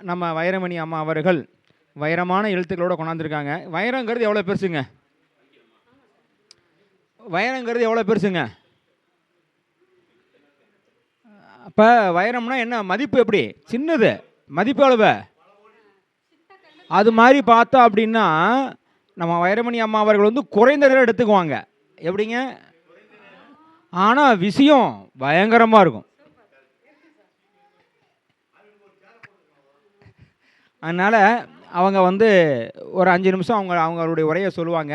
நம்ம வைரமணி அம்மா அவர்கள் வைரமான எழுத்துக்களோடு கொண்டாந்துருக்காங்க. வைரங்கிறது எவ்வளோ பெருசுங்க? வைரங்கிறது எவ்வளோ பெருசுங்க? அப்போ வைரம்னா என்ன? மதிப்பு எப்படி? சின்னது. மதிப்பு எவ்வளவு? அது மாதிரி பார்த்தோம் அப்படின்னா நம்ம வைரமணி அம்மா அவர்கள் வந்து குறைந்ததில் எடுத்துக்குவாங்க. எப்படிங்க? ஆனால் விஷயம் பயங்கரமாக இருக்கும். அதனால் அவங்க வந்து ஒரு அஞ்சு நிமிஷம் அவங்க அவங்களுடைய உரையை சொல்லுவாங்க.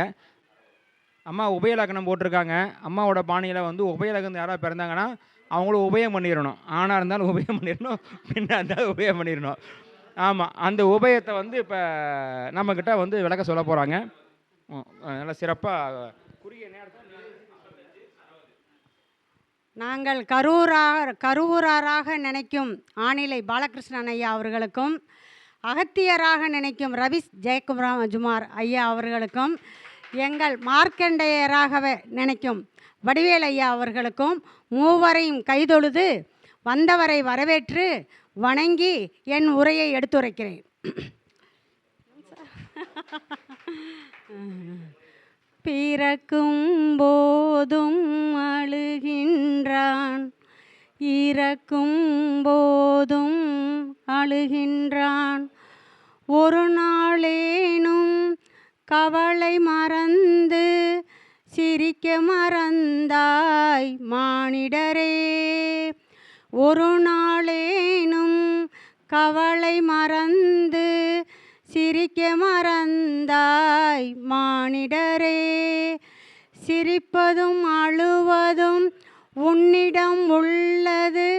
அம்மா உபயலக்கணம் போட்டிருக்காங்க. அம்மாவோட பாணியில் வந்து உபயலக்கணம் யாராவது பிறந்தாங்கன்னா அவங்களும் உபயம் பண்ணிடணும். ஆணாக இருந்தாலும் உபயம் பண்ணிடணும் பெண்ணாக இருந்தாலும் உபயம் பண்ணிடணும். ஆமாம் அந்த உபயத்தை வந்து இப்போ நம்மக்கிட்ட வந்து விளக்க சொல்ல போகிறாங்க நல்லா சிறப்பாக குறுகிய நேரத்தில் நாங்கள் கரூராக கரூராராக நினைக்கும் ஆணிலை பாலகிருஷ்ணன் ஐயா அவர்களுக்கும் அகத்தியராக நினைக்கும் ரவிஸ் ஜெயக்குமார் ஜுமார் ஐயா அவர்களுக்கும் எங்கள் மார்க்கண்டேயராகவே நினைக்கும் வடிவேல் ஐயா அவர்களுக்கும் மூவரையும் கைதொழுது வந்தவரை வரவேற்று வணங்கி என் உரையை எடுத்துரைக்கிறேன். பிறக்கும் போதும் அழுகின்றான். இறக்கும் போதும் அழுகின்றான். ஒரு நாளேனும் கவலை மறந்து சிரிக்க மறந்தாய் மானிடரே. ஒரு நாளேனும் கவலை மறந்து சிரிக்க மறந்தாய் மானிடரே. சிரிப்பதும் அழுவதும் உன்னிடம் உள்ளது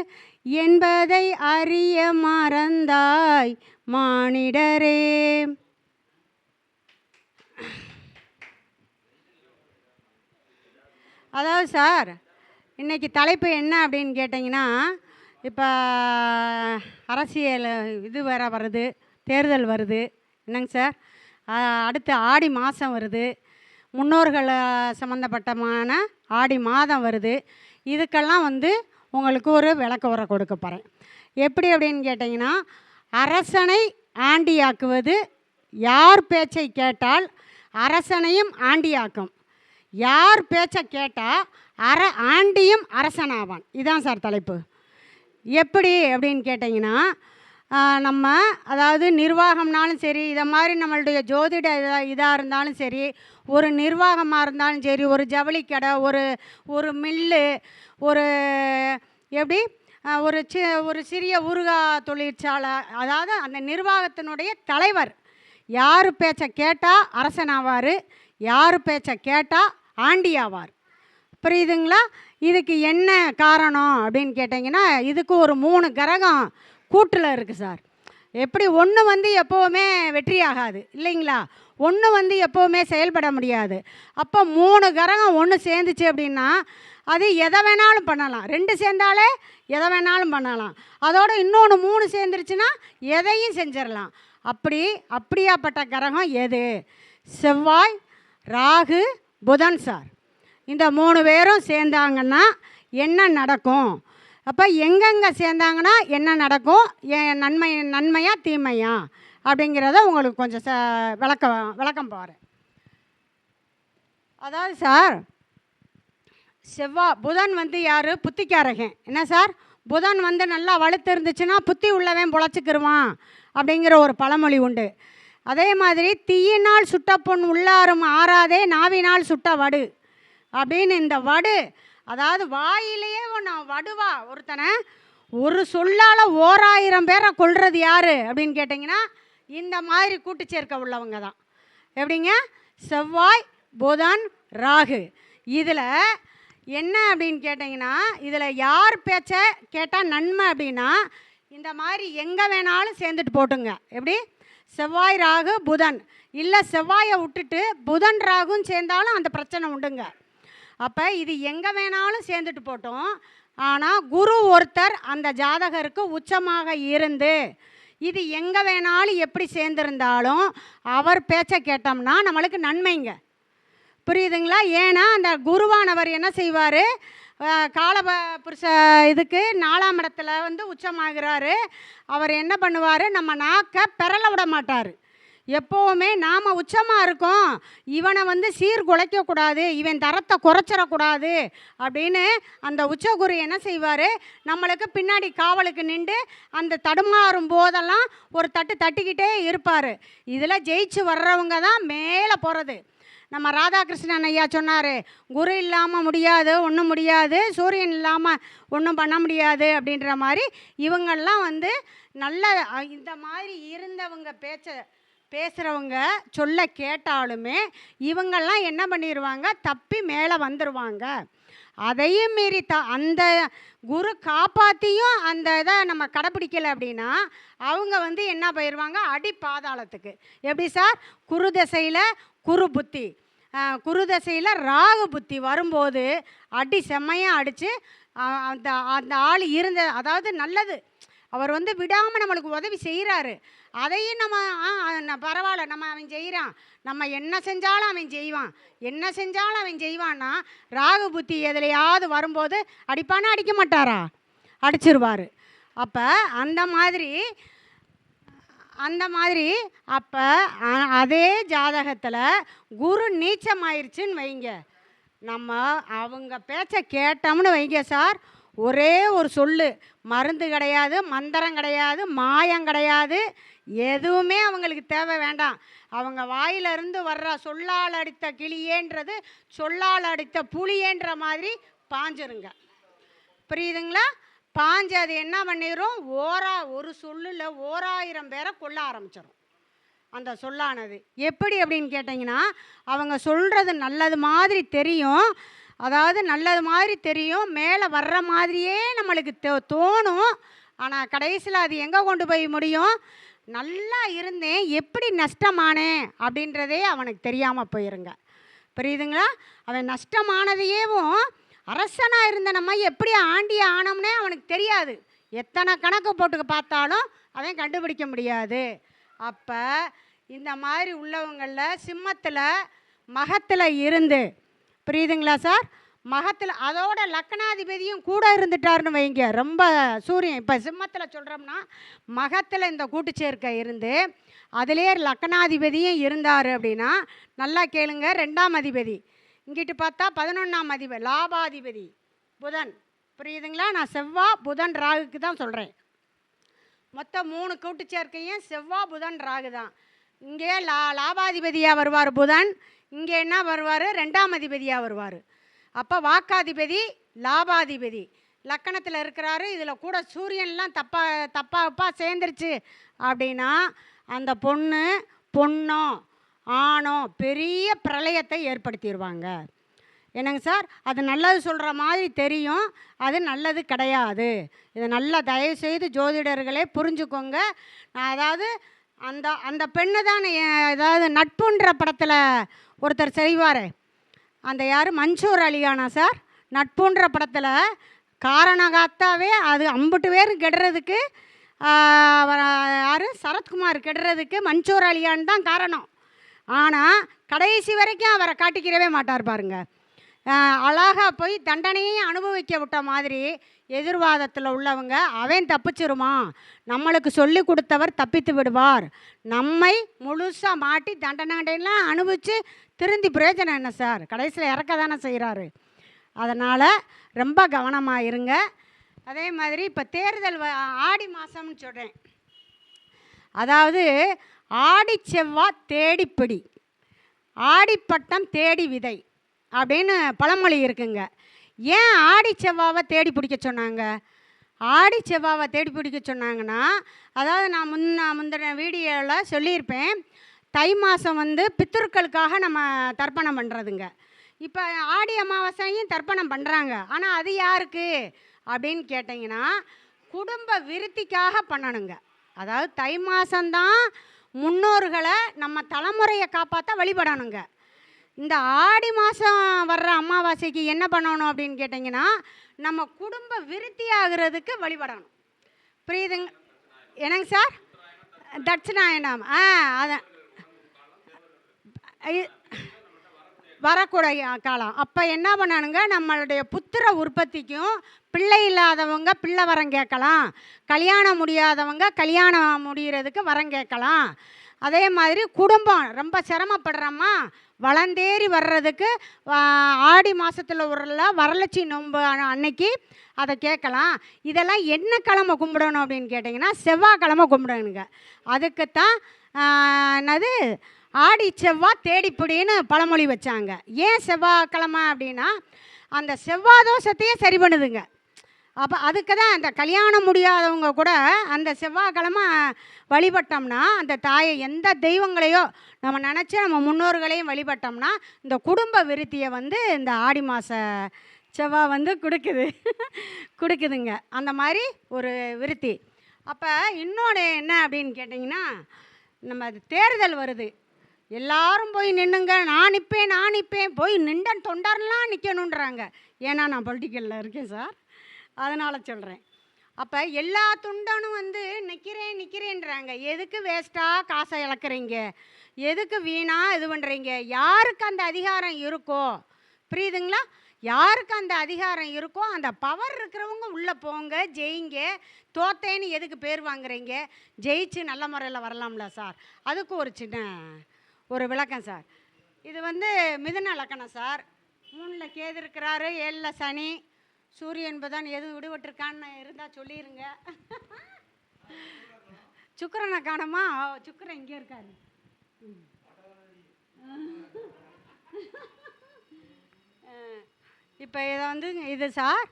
என்பதை அறிய மறந்தாய் மானிடரே. அதாவது சார் இன்னைக்கு தலைப்பு என்ன அப்படின்னு கேட்டிங்கன்னா இப்போ அரசியல் இது வேற வருது தேர்தல் வருது. என்னங்க சார்? அடுத்து ஆடி மாதம் வருது. முன்னோர்கள் சம்மந்தப்பட்டமான ஆடி மாதம் வருது. இதுக்கெல்லாம் வந்து உங்களுக்கு ஒரு விளக்க உரை கொடுக்க போகிறேன் எப்படி அப்படின்னு கேட்டிங்கன்னா அரசனை ஆண்டியாக்குவது யார் பேச்சை கேட்டால் அரசனையும் ஆண்டியாக்கும். யார் பேச்சை கேட்டால் அர ஆண்டியும் அரசனாவான். இதான் சார் தலைப்பு. எப்படி அப்படின்னு கேட்டிங்கன்னா நம்ம அதாவது நிர்வாகம்னாலும் சரி இதை மாதிரி நம்மளுடைய ஜோதிட இதாக இதாக இருந்தாலும் சரி ஒரு நிர்வாகமாக இருந்தாலும் சரி ஒரு ஜவுளி கடை ஒரு ஒரு மில்லு ஒரு எப்படி ஒரு சி ஒரு சிறிய ஊருகா தொழிற்சாலை அதாவது அந்த நிர்வாகத்தினுடைய தலைவர். யார் பேச்சை கேட்டால் அரசனாவார் யார் பேச்சை கேட்டால் ஆண்டியாவார். புரியுதுங்களா? இதுக்கு என்ன காரணம் அப்படின்னு கேட்டிங்கன்னா இதுக்கு ஒரு மூணு கிரகம். கூட்டில் இருக்குது சார். எப்படி ஒன்று வந்து எப்போவுமே வெற்றி ஆகாது இல்லைங்களா? ஒன்று வந்து எப்போவுமே செயல்பட முடியாது. அப்போ மூணு கிரகம் ஒன்று சேர்ந்துச்சு அப்படின்னா அது எதை வேணாலும் பண்ணலாம். ரெண்டு சேர்ந்தாலே எதை வேணாலும் பண்ணலாம். அதோடு இன்னொன்று மூணு சேர்ந்துருச்சுன்னா எதையும் செஞ்சிடலாம். அப்படி அப்படியாப்பட்ட கிரகம் எது? செவ்வாய் ராகு புதன் சார். இந்த மூணு பேரும் சேர்ந்தாங்கன்னா என்ன நடக்கும்? அப்போ எங்கெங்கே சேர்ந்தாங்கன்னா என்ன நடக்கும்? என் நன்மை நன்மையா தீமையா? அப்படிங்கிறத உங்களுக்கு கொஞ்சம் ச விளக்கம் விளக்கம் போகிறேன் அதாவது சார் செவ்வாய் புதன் வந்து யார்? புத்திக்காரகன். என்ன சார்? புதன் வந்து நல்லா வலுத்து இருந்துச்சுன்னா புத்தி உள்ளவன் பொழைச்சிக்கிருவான் அப்படிங்கிற ஒரு பழமொழி உண்டு. அதே மாதிரி தீயினால் சுட்ட பொன் உள்ளாரும் ஆறாதே நாவினால் சுட்ட வடு அப்படின்னு இந்த வடு அதாவது வாயிலேயே ஒன்று வடுவா ஒருத்தனை ஒரு சொல்லால் ஓராயிரம் பேரை கொள்வது யார் அப்படின்னு கேட்டிங்கன்னா இந்த மாதிரி கூட்டு சேர்க்க உள்ளவங்க தான். எப்படிங்க? செவ்வாய் புதன் ராகு. இதில் என்ன அப்படின்னு கேட்டிங்கன்னா இதில் யார் பேச்சை கேட்டால் நன்மை அப்படின்னா இந்த மாதிரி எங்கே வேணாலும் சேர்ந்துட்டு போட்டுங்க. எப்படி? செவ்வாய் ராகு புதன். இல்லை செவ்வாயை விட்டுட்டு புதன் ராகும் சேர்ந்தாலும் அந்த பிரச்சனை உண்டுங்க. அப்போ இது எங்கே வேணாலும் சேர்ந்துட்டு போட்டோம். ஆனால் குரு ஒருத்தர் அந்த ஜாதகருக்கு உச்சமாக இருந்து இது எங்கே வேணாலும் எப்படி சேர்ந்துருந்தாலும் அவர் பேச்சை கேட்டோம்னா நம்மளுக்கு நன்மைங்க. புரியுதுங்களா? ஏன்னா அந்த குருவானவர் என்ன செய்வார்? கால புருஷ இதுக்கு நாலாம் இடத்துல வந்து உச்சமாகிறாரு. அவர் என்ன பண்ணுவார்? நம்ம நாக்கை பெறல விட மாட்டார். எப்போவுமே நாம் உச்சமாக இருக்கோம். இவனை வந்து சீர்குலைக்கக்கூடாது இவன் தரத்தை குறைச்சிடக்கூடாது அப்படின்னு அந்த உச்சகுரு என்ன செய்வார்? நம்மளுக்கு பின்னாடி காவலுக்கு நின்று அந்த தடுமாறும் போதெல்லாம் ஒரு தட்டு தட்டிக்கிட்டே இருப்பார். இதில் ஜெயிச்சு வர்றவங்க தான் மேலே போகிறது நம்ம ராதாகிருஷ்ணன் ஐயா சொன்னார் குரு இல்லாமல் முடியாது ஒன்றும் முடியாது சூரியன் இல்லாமல் ஒன்றும் பண்ண முடியாது அப்படின்ற மாதிரி இவங்கள்லாம் வந்து நல்ல இந்த மாதிரி இருந்தவங்க பேச்சை பேசுகிறவங்க சொல்ல கேட்டாலுமே இவங்கெல்லாம் என்ன பண்ணிடுவாங்க தப்பி மேலே வந்துடுவாங்க அதையும் மீறி த அந்த குரு காப்பாற்றியும் அந்த இதை நம்ம கடைப்பிடிக்கலை அப்படின்னா அவங்க வந்து என்ன போயிடுவாங்க அடி பாதாளத்துக்கு எப்படி சார்? குரு திசையில் குரு புத்தி. குரு திசையில் ராகு புத்தி வரும்போது அடி செம்மையாக அடித்து அந்த அந்த ஆள் இருந்த அதாவது நல்லது. அவர் வந்து விடாமல் நம்மளுக்கு உதவி செய்கிறாரு அதையும் நம்ம ஆ நான் பரவாயில்ல. நம்ம அவன் செய்கிறான் நம்ம என்ன செஞ்சாலும் அவன் செய்வான். என்ன செஞ்சாலும் அவன் செய்வான்னா ராகு புத்தி எதுலையாவது வரும்போது அடிப்பானா அடிக்க மாட்டாரா? அடிச்சிருவார். அப்போ அந்த மாதிரி அந்த மாதிரி அப்போ அதே ஜாதகத்தில் குரு நீச்சமாயிருச்சுன்னு வைங்க. நம்ம அவங்க பேச்சை கேட்டோம்னு வைங்க சார். ஒரே ஒரு சொல்லு. மருந்து கிடையாது மந்திரம் கிடையாது மாயம் கிடையாது. எதுவுமே அவங்களுக்கு தேவை வேண்டாம். அவங்க வாயிலிருந்து வர்ற சொல்லால் அடித்த கிளியேன்றது சொல்லால் அடித்த புளியேன்ற மாதிரி பாஞ்சிருங்க. புரியுதுங்களா? பாஞ்சு அது என்ன பண்ணிடும் ஓரா ஒரு சொல்லில் ஓராயிரம் பேரை கொல்ல ஆரம்பிச்சிடும் அந்த சொல்லானது. எப்படி அப்படின்னு கேட்டிங்கன்னா அவங்க சொல்கிறது நல்லது மாதிரி தெரியும். அதாவது நல்லது மாதிரி தெரியும். மேலே வர்ற மாதிரியே நம்மளுக்கு தோ- தோணும். ஆனால் கடைசியில் அது எங்கே கொண்டு போய் முடியும்? நல்லா இருந்தேன் எப்படி நஷ்டமானேன் அப்படின்றதே அவனுக்கு தெரியாமல் போயிருங்க. புரியுதுங்களா? அவன் நஷ்டமானதையேவும் அரசனாக இருந்த நம்ம எப்படி ஆண்டி ஆனோம்னே அவனுக்கு தெரியாது. எத்தனை கணக்கு போட்டு பார்த்தாலும் அவன் கண்டுபிடிக்க முடியாது. அப்போ இந்த மாதிரி உள்ளவங்களில் சிம்மத்தில் மகத்தில் இருந்து புரியுதுங்களா சார்? மகத்தில் அதோட லக்னாதிபதியும் கூட இருந்துட்டாருன்னு வைங்க. ரொம்ப சூரியன் இப்போ சிம்மத்தில் சொல்கிறோம்னா மகத்தில் இந்த கூட்டுச்சேர்க்கை இருந்து அதிலே லக்னாதிபதியும் இருந்தார் அப்படின்னா நல்லா கேளுங்க. ரெண்டாம் அதிபதி. இங்கிட்டு பார்த்தா பதினொன்றாம் அதிபதி லாபாதிபதி. புதன். புரியுதுங்களா? நான் செவ்வாய் புதன் ராகுக்கு தான் சொல்கிறேன் மொத்தம் மூணு கூட்டுச்சேர்க்கையும் செவ்வாய் புதன் ராகு தான். இங்கே லா லாபாதிபதியாக வருவார் புதன். இங்கே என்ன வருவார்? ரெண்டாம் அதிபதியாக வருவார். அப்போ வாக்காதிபதி லாபாதிபதி. லக்கணத்தில் இருக்கிறாரு இதில் கூட சூரியன்லாம் தப்பா தப்பா தப்பா சேர்ந்துருச்சு அப்படின்னா அந்த பொண்ணு பொண்ணோ ஆணோ பெரிய பிரளயத்தை ஏற்படுத்திடுவாங்க என்னங்க சார்? அது நல்லது சொல்கிற மாதிரி தெரியும் அது நல்லது கிடையாது. இதை நல்லா தயவு செய்து ஜோதிடர்களே புரிஞ்சுக்கோங்க. நான் அதாவது அந்த அந்த பெண்ணு தான் ஏதாவது நட்புன்ற படத்தில் ஒருத்தர் செய்வார். அந்த யார்? மன்சூர் அலிகானா சார். நட்புன்ற படத்தில் காரணகாத்தாவே அது ஐம்பட்டு பேர் கெடுறதுக்கு யார்? சரத்குமார் கெடுறதுக்கு மன்சூர் அலியான் தான் காரணம். ஆனால் கடைசி வரைக்கும் அவரை காட்டிக்கிறவே மாட்டார் பாருங்க. அழகாக போய் தண்டனையும் அனுபவிக்க விட்ட மாதிரி எதிர்வாதத்தில் உள்ளவங்க அவன் தப்பிச்சிருமா? நம்மளுக்கு சொல்லி கொடுத்தவர் தப்பித்து விடுவார். நம்மை முழுசாக மாட்டி தண்டனாண்டையெல்லாம் அனுபவித்து திருந்தி பிரயோஜனம் என்ன சார்? கடைசியில் இறக்க தானே செய்கிறாரு அதனால் ரொம்ப கவனமாக இருங்க. அதே மாதிரி இப்போ தேர்தல் ஆடி மாதம்னு சொல்கிறேன் அதாவது ஆடி செவ்வாய் தேடிப்பிடி ஆடிப்பட்டம் தேடி விதை அப்படின்னு பழமொழி இருக்குங்க. ஏன் ஆடி செவ்வாவை தேடி பிடிக்க சொன்னாங்க? ஆடி செவ்வாவை தேடி பிடிக்க சொன்னாங்கன்னா அதாவது நான் முன்ன முந்தின வீடியோவில் சொல்லியிருப்பேன் தை மாதம் வந்து பித்தர்களுக்காக நம்ம தர்ப்பணம் பண்ணுறதுங்க இப்போ ஆடி அமாவாசையும் தர்ப்பணம் பண்ணுறாங்க ஆனால் அது யாருக்கு? அப்படின்னு கேட்டிங்கன்னா குடும்ப விருத்திக்காக பண்ணணுங்க. அதாவது தை மாதம்தான் முன்னோர்களை நம்ம தலைமுறையை காப்பாற்ற வழிபடணுங்க. இந்த ஆடி மாதம் வர்ற அமாவாசைக்கு என்ன பண்ணணும் அப்படின்னு கேட்டிங்கன்னா நம்ம குடும்ப விருத்தி ஆகிறதுக்கு வழிபடணும். புரியுதுங்க? என்னங்க சார்? தட்சிணாயனம். ஆ அதான் வரக்கூடிய காலம். அப்போ என்ன பண்ணணுங்க? நம்மளுடைய புத்திர உற்பத்திக்கும் பிள்ளை இல்லாதவங்க பிள்ளை வரம் கேட்கலாம். கல்யாணம் முடியாதவங்க கல்யாணம் முடிகிறதுக்கு வரம் கேட்கலாம். அதே மாதிரி குடும்பம் ரொம்ப சிரமப்படுறோமா வளர்ந்தேறி வர்றதுக்கு ஆடி மாதத்தில் உள்ள வரலட்சி நோன்பு அன்னைக்கு அதை கேட்கலாம். இதெல்லாம் என்ன கிழமை கும்பிடணும் அப்படின்னு கேட்டிங்கன்னா செவ்வாய்க்கிழமை கும்பிடணுங்க. அதுக்குத்தான் என்னது ஆடி செவ்வாய் தேடிப்பிடின்னு பழமொழி வச்சாங்க. ஏன் செவ்வாய்க்கிழமை அப்படின்னா அந்த செவ்வாய் தோஷத்தையே சரி பண்ணுதுங்க. அப்போ அதுக்கு தான் அந்த கல்யாணம் முடியாதவங்க கூட அந்த செவ்வாய்க்கிழமை வழிபட்டோம்னா அந்த தாயை எந்த தெய்வங்களையோ நம்ம நினச்சி நம்ம முன்னோர்களையும் வழிபட்டோம்னா இந்த குடும்ப விருத்தியை வந்து இந்த ஆடி மாத செவ்வாய் வந்து கொடுக்குது. கொடுக்குதுங்க. அந்த மாதிரி ஒரு விருத்தி. அப்போ இன்னொன்று என்ன அப்படின்னு கேட்டிங்கன்னா நம்ம அது தேர்தல் வருது. எல்லாரும் போய் நின்னுங்க. நான் நிற்பேன் நான் நிற்பேன் போய் நின்றன் தொண்டர்லாம் நிற்கணுன்றாங்க ஏன்னா நான் பொலிட்டிக்கலில் இருக்கேன் சார். அதனால் சொல்கிறேன் அப்போ எல்லா துண்டனும் வந்து நிற்கிறேன் நிற்கிறேன்றாங்க எதுக்கு வேஸ்ட்டாக காசை இழக்கிறீங்க? எதுக்கு வீணாக இது பண்ணுறீங்க யாருக்கு அந்த அதிகாரம் இருக்கோ? புரியுதுங்களா? யாருக்கு அந்த அதிகாரம் இருக்கோ அந்த பவர் இருக்கிறவங்க உள்ளே போங்க ஜெயிங்க. தோத்தேன்னு எதுக்கு பேர் வாங்குறீங்க? ஜெயிச்சு நல்ல முறையில் வரலாம்ல சார். அதுக்கு ஒரு சின்ன ஒரு விளக்கம் சார். இது வந்து மிதுன லக்கணம் சார். மூணில் கேது இருக்கிறாரு ஏழில் சனி. சூரியன் புதன் எது விடுபட்டிருக்கான்னு இருந்தால் சொல்லிடுங்க சுக்கரனை காணமா? சுக்கரன் இங்கே இருக்காரு. இப்போ இதை வந்து இது சார்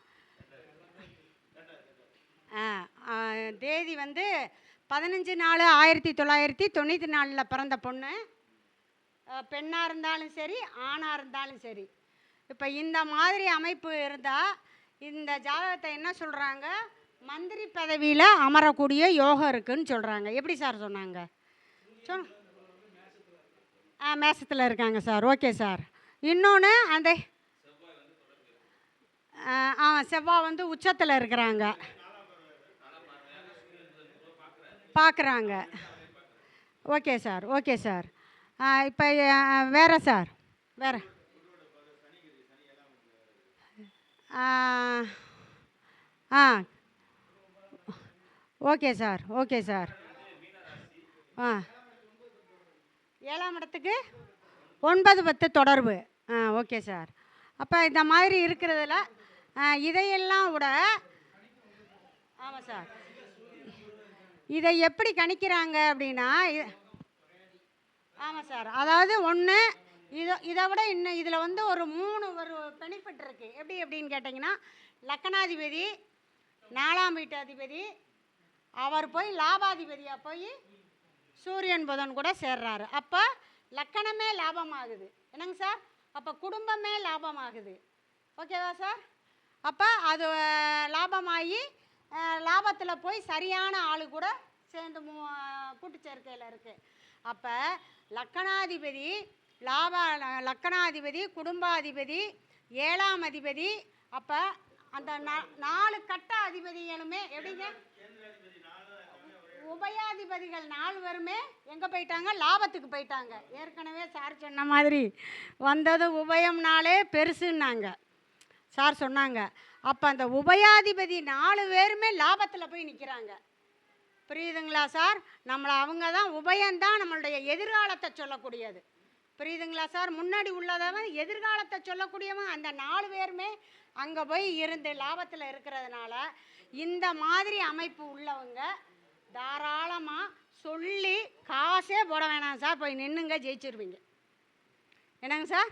தேதி வந்து பதினஞ்சு நாலு ஆயிரத்தி தொள்ளாயிரத்தி தொண்ணூற்றி நாலில் பிறந்த பொண்ணு. பெண்ணாக இருந்தாலும் சரி ஆணாக இருந்தாலும் சரி. இப்போ இந்த மாதிரி அமைப்பு இருந்தால் இந்த ஜாதகத்தை என்ன சொல்கிறாங்க மந்திரி பதவியில் அமரக்கூடிய யோகம் இருக்குன்னு சொல்கிறாங்க எப்படி சார் சொன்னாங்க? சொல். ஆ மேசத்தில் இருக்காங்க சார். Okay sir. இன்னொன்று அந்த ஆ செவ்வாய் வந்து உச்சத்தில் இருக்கிறாங்க. பார்க்குறாங்க ஓகே சார். Okay sir. இப்போ வேறு சார். வேறு. ஆ ஓகே சார் ஓகே சார். ஆ. ஏழாம் இடத்துக்கு ஒன்பது பத்து தொடர்பு. ஆ ஓகே சார். அப்போ இந்த மாதிரி இருக்கிறதுல இதையெல்லாம் விட ஆமாம் சார். இதை எப்படி கணிக்கிறாங்க அப்படின்னா ஆமாம் சார். அதாவது ஒன்று இதை இதை விட இன்னும் இதில் வந்து ஒரு மூணு ஒரு பெனிஃபிட் இருக்குது எப்படி எப்படின்னு கேட்டிங்கன்னா லக்கணாதிபதி நாலாம் வீட்டு அதிபதி அவர் போய் லாபாதிபதியாக போய் சூரியன் புதன் கூட சேர்றாரு. அப்போ லக்கணமே லாபமாகுது. என்னங்க சார்? அப்போ குடும்பமே லாபமாகுது. ஓகேவா சார்? அப்போ அது லாபமாகி லாபத்தில் போய் சரியான ஆள் கூட சேர்ந்து மூ கூட்டு சேர்க்கையில் இருக்குது அப்போ லக்கணாதிபதி லாப லக்கணாதிபதி குடும்பாதிபதி ஏழாம் அதிபதி அப்போ அந்த நாலு கட்ட அதிபதிகளுமே எப்படிங்க? உபயாதிபதிகள் நாலு பேருமே எங்கே போயிட்டாங்க? லாபத்துக்கு போயிட்டாங்க. ஏற்கனவே சார் சொன்ன மாதிரி வந்தது உபயம்னாலே பெருசுன்னாங்க. சார் சொன்னாங்க. அப்போ அந்த உபயாதிபதி நாலு பேருமே லாபத்தில் போய் நிற்கிறாங்க புரியுதுங்களா சார்? நம்மளை அவங்க தான் உபயம்தான் நம்மளுடைய எதிர்காலத்தை சொல்லக்கூடியது. புரியுதுங்களா சார்? முன்னாடி உள்ளதவன் எதிர்காலத்தை சொல்லக்கூடியவன். அந்த நாலு பேருமே அங்கே போய் இருந்து லாபத்தில் இருக்கிறதுனால இந்த மாதிரி அமைப்பு உள்ளவங்க தாராளமாக சொல்லி காசே போட வேணாம் சார். போய் நின்றுங்க ஜெயிச்சிருவீங்க. என்னங்க சார்?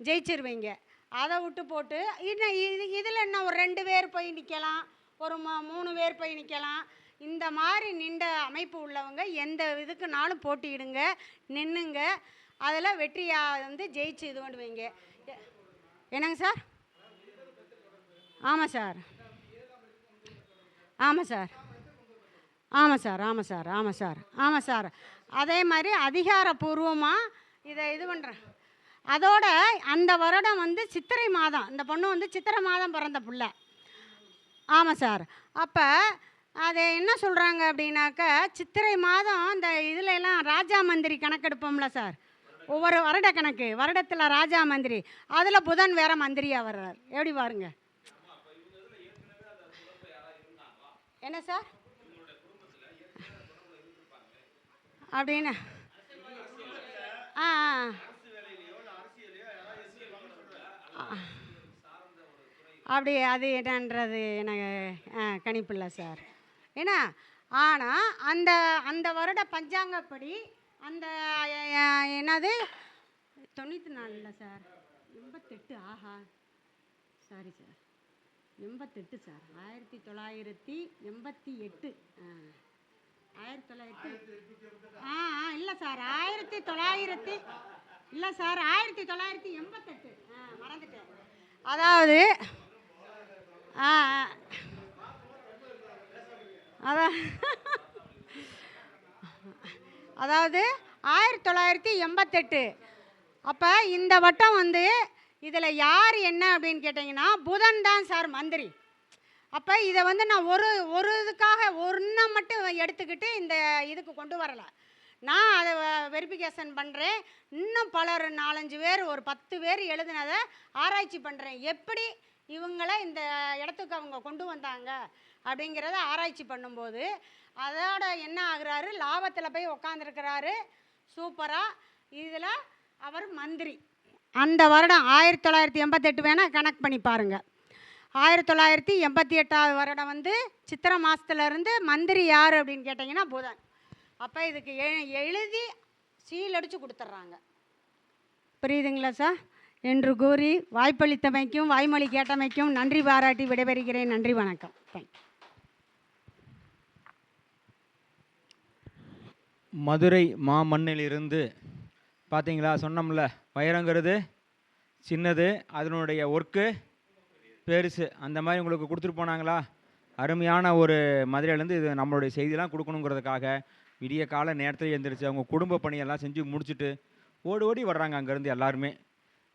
ஜெயிச்சிருவீங்க. அதை விட்டு போட்டு இன்னும் இது இதில் என்ன ஒரு ரெண்டு பேர் போய் நிற்கலாம் ஒரு மூணு பேர் போய் நிற்கலாம் இந்த மாதிரி நின்ற அமைப்பு உள்ளவங்க எந்த இதுக்குனாலும் போட்டியிடுங்க நின்றுங்க அதில் வெற்றியாக வந்து ஜெயிச்சு இது பண்ணுவீங்க என்னங்க சார்? ஆமாம் சார். ஆமாம் சார். ஆமாம் சார் ஆமாம் சார் ஆமாம் சார் ஆமாம் சார். அதே மாதிரி அதிகாரப்பூர்வமாக இதை இது பண்ணுறேன் அதோட அந்த வருடம் வந்து சித்திரை மாதம். இந்த பொண்ணு வந்து சித்திரை மாதம் பிறந்த புள்ள. ஆமாம் சார். அப்போ அது என்ன சொல்கிறாங்க அப்படின்னாக்கா சித்திரை மாதம் இந்த இதுல எல்லாம் ராஜா மந்திரி கணக்கெடுப்போம்ல சார். ஒவ்வொரு வருட கணக்கு வருடத்தில் ராஜா மந்திரி அதில் புதன் வேற மந்திரியாக வர்றார். எப்படி பாருங்க. என்ன சார்? அப்படின்னு. ஆ ஆ. அப்படி அது என்னன்றது எனக்கு கணிப்பு கணிப்பில்லை சார். ஏன்னா ஆனால் அந்த அந்த வருட பஞ்சாங்கப்படி அந்த என்னது? தொண்ணூற்றி நாலில் சார். எண்பத்தெட்டு ஆஹா. சாரி சார் எண்பத்தெட்டு சார் ஆயிரத்தி தொள்ளாயிரத்தி எண்பத்தி எட்டு ஆ. ஆயிரத்தி தொள்ளாயிரத்தி ஆ ஆ இல்லை சார் ஆயிரத்தி தொள்ளாயிரத்தி இல்லை சார் ஆயிரத்தி தொள்ளாயிரத்தி எண்பத்தெட்டு ஆ மறந்துட்டேன். அதாவது ஆ. அதான். அதாவது ஆயிரத்தி தொள்ளாயிரத்தி எண்பத்தெட்டு. அப்போ இந்த வட்டம் வந்து இதில் யார் என்ன அப்படின்னு கேட்டிங்கன்னா புதன் தான் சார் மந்திரி. அப்போ இதை வந்து நான் ஒரு ஒரு இதுக்காக ஒன்றை மட்டும் எடுத்துக்கிட்டு இந்த இதுக்கு கொண்டு வரலை. நான் அதை வெரிஃபிகேஷன் பண்ணுறேன் இன்னும் பலர் நாலஞ்சு பேர் ஒரு பத்து பேர் எழுதுனதை ஆராய்ச்சி பண்ணுறேன் எப்படி இவங்களை இந்த இடத்துக்கு அவங்க கொண்டு வந்தாங்க? அப்படிங்கிறத ஆராய்ச்சி பண்ணும்போது அதோட என்ன ஆகுறாரு? லாபத்தில் போய் உக்காந்துருக்கிறாரு. சூப்பராக இதில் அவர் மந்திரி. அந்த வருடம் ஆயிரத்தி தொள்ளாயிரத்தி எண்பத்தெட்டு வேணால் கனெக்ட் பண்ணி பாருங்கள் ஆயிரத்தி தொள்ளாயிரத்தி எண்பத்தி எட்டாவது வருடம் வந்து சித்திரை மாதத்துலேருந்து மந்திரி யார் அப்படின்னு கேட்டிங்கன்னா புதன். அப்போ இதுக்கு எ- எழுதி சீல் அடித்து கொடுத்துட்றாங்க புரியுதுங்களா சார்? என்று கூறி வாய்ப்பளித்தமைக்கும் வாய்மொழி கேட்டமைக்கும் நன்றி பாராட்டி விடைபெறுகிறேன். நன்றி வணக்கம். தேங்க்யூ மதுரை மாமண்ணிலிருந்து பார்த்தீங்களா சொன்னோம்ல வைரங்கிறது சின்னது அதனுடைய ஒர்க்கு பெருசு அந்த மாதிரி உங்களுக்கு கொடுத்துட்டு போனாங்களா? அருமையான ஒரு மதுரையிலேருந்து இது நம்மளுடைய செய்திலாம் கொடுக்கணுங்கிறதுக்காக விடிய கால நேரத்தில் எழுந்திரிச்சு அவங்க குடும்ப பணியெல்லாம் செஞ்சு முடிச்சுட்டு ஓடி ஓடி வர்றாங்க அங்கேருந்து எல்லாருமே.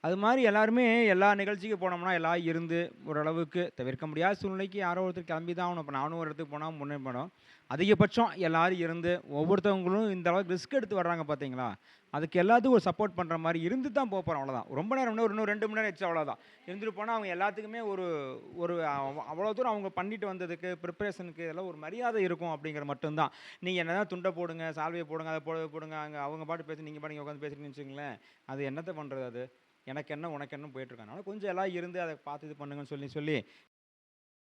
அது மாதிரி எல்லாருமே எல்லா நிகழ்ச்சிக்கு போனோம்னா எல்லாம் இருந்து ஓரளவுக்கு தவிர்க்க முடியாத சூழ்நிலைக்கு யாரோ ஒருத்தர் கிளம்பி தான் ஆகணும். இப்போ நானும் ஒரு இடத்துக்கு போனால் முன்னே போனோம். அதிகபட்சம் எல்லாரும் இருந்து ஒவ்வொருத்தவங்களும் இந்த அளவுக்கு ரிஸ்க் எடுத்து வர்றாங்க பார்த்தீங்களா அதுக்கு எல்லாத்துக்கும் ஒரு சப்போர்ட் பண்ணுற மாதிரி இருந்து தான் போக போகிறோம் அவ்வளோதான் ரொம்ப நேரம் இன்னும் ஒரு இன்னும் ரெண்டு மணி நேரம் வச்சு அவ்வளோதான் இருந்துட்டு போனால் அவங்க எல்லாத்துக்குமே ஒரு ஒரு அவ- அவ்வளோ தூரம் அவங்க பண்ணிட்டு வந்ததுக்கு ப்ரிப்பரேஷனுக்கு இதெல்லாம் ஒரு மரியாதை இருக்கும் அப்படிங்கிற மட்டும்தான். நீங்கள் என்ன தான் துண்டை போடுங்க சால்வையை போடுங்க அதை போட போடுங்க அங்கே அவங்க பாட்டு பேசி நீங்கள் பாட்டு உட்காந்து பேசுகிறீங்கன்னு வச்சுங்களேன் அது என்னத்தை பண்ணுறது அது? எனக்கு என்ன உனக்கு என்ன போயிட்டு கொஞ்சம் எல்லாம் இருந்து அதை பார்த்து இது பண்ணுங்கன்னு சொல்லி சொல்லி